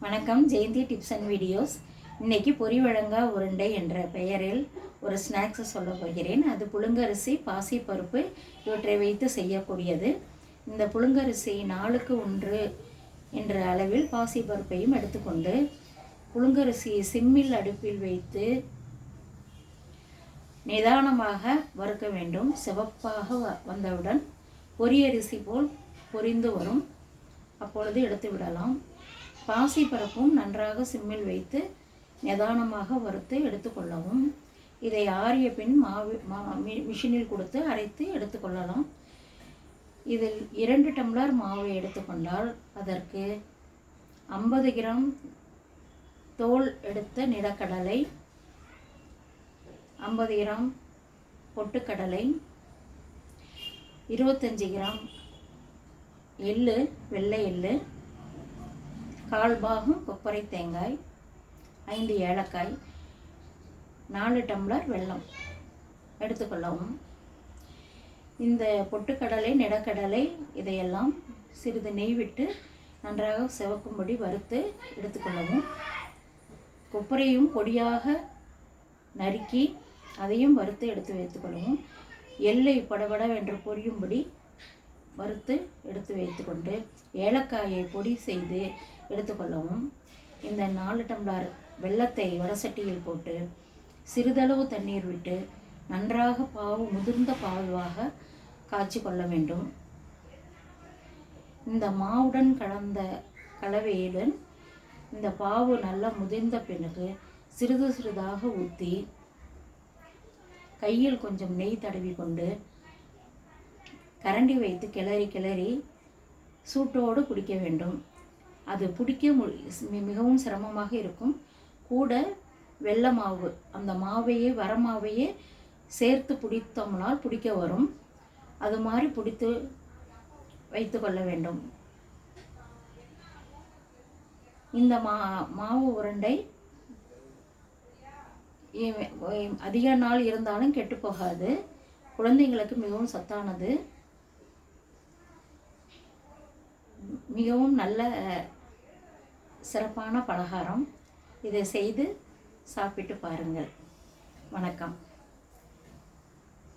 வணக்கம் Jayanthi tips and videos. இன்னைக்கு பொரிவழங்கா உருண்டை என்ற பெயரில் ஒரு ஸ்நாக்ஸ் சொல்ல போகிறேன். அது புழுங்கரிசி பாசிப்பருப்பு இவற்றை வைத்து செய்யக்கூடியது. இந்த புழுங்கரிசி நாளுக்கு ஒன்று என்ற அளவில் பாசிப்பருப்பையும் எடுத்துக்கொண்டு புழுங்கரிசியை சிம்மில் அடுப்பில் வைத்து நிதானமாக வறுக்க வேண்டும். சிவப்பாக வ- வந்தவுடன் பொரியரிசி போல் பொரிந்து வரும். அப்பொழுது எடுத்து விடலாம். பாசிப்பருப்பும் நன்றாக சிம்மில் வைத்து நிதானமாக வறுத்து எடுத்துக்கொள்ளவும். இதை ஆறிய பின் மாவு மா மி- மிஷினில் கொடுத்து அரைத்து எடுத்துக்கொள்ளலாம். இதில் இரண்டு டம்ளர் மாவை எடுத்துக்கொண்டால் அதற்கு ஐம்பது கிராம் தோல் எடுத்த நிலக்கடலை ஐம்பது கிராம் பொட்டுக்கடலை இருபத்தஞ்சி கிராம் எள்ளு வெள்ளை எள்ளு கால் பாகம் கொப்பரை தேங்காய் ஐந்து ஏலக்காய் நாலு டம்ளர் வெல்லம். எடுத்துக்கொள்ளவும். இந்த பொட்டுக்கடலை நிலக்கடலை இதையெல்லாம் சிறிது நெய் விட்டு நன்றாக சிவக்கும்படி வறுத்து எடுத்துக்கொள்ளவும். கொப்பரையும் பொடியாக நறுக்கி அதையும் வறுத்து எடுத்து வைத்துக்கொள்ளவும். எள்ளை படபடவென்று பொரியும்படி வறுத்து எடுத்து வைத்துக்கொண்டு ஏலக்காயை பொடி செய்து எடுத்துக்கொள்ளவும். இந்த நாலு டம்ளர் வெள்ளத்தை வடசட்டியில் போட்டு சிறிதளவு தண்ணீர் விட்டு நன்றாக பாவு முதிர்ந்த பாவாக காய்ச்சி கொள்ள வேண்டும். இந்த மாவுடன் கலந்த கலவையுடன் இந்த பாவு நல்லா முதிர்ந்த பிறகு சிறிது சிறிதாக ஊற்றி கையில் கொஞ்சம் நெய் தடவி கொண்டு கரண்டி வைத்து கிளறி கிளறி சூட்டோடு குடிக்க வேண்டும். அது பிடிக்க மு- மிகவும் சிரமமாக இருக்கும். கூட வெள்ளை மாவு அந்த மாவையே வர மாவையே சேர்த்து பிடித்தோம்னால் பிடிக்க வரும். அது மாதிரி பிடித்து வைத்து கொள்ள வேண்டும். இந்த மா மாவு உருண்டை அதிக நாள் இருந்தாலும் கெட்டு போகாது. குழந்தைங்களுக்கு மிகவும் சத்தானது. மிகவும் நல்ல சிறப்பான பலகாரம். இதை செய்து சாப்பிட்டு பாருங்கள். வணக்கம்.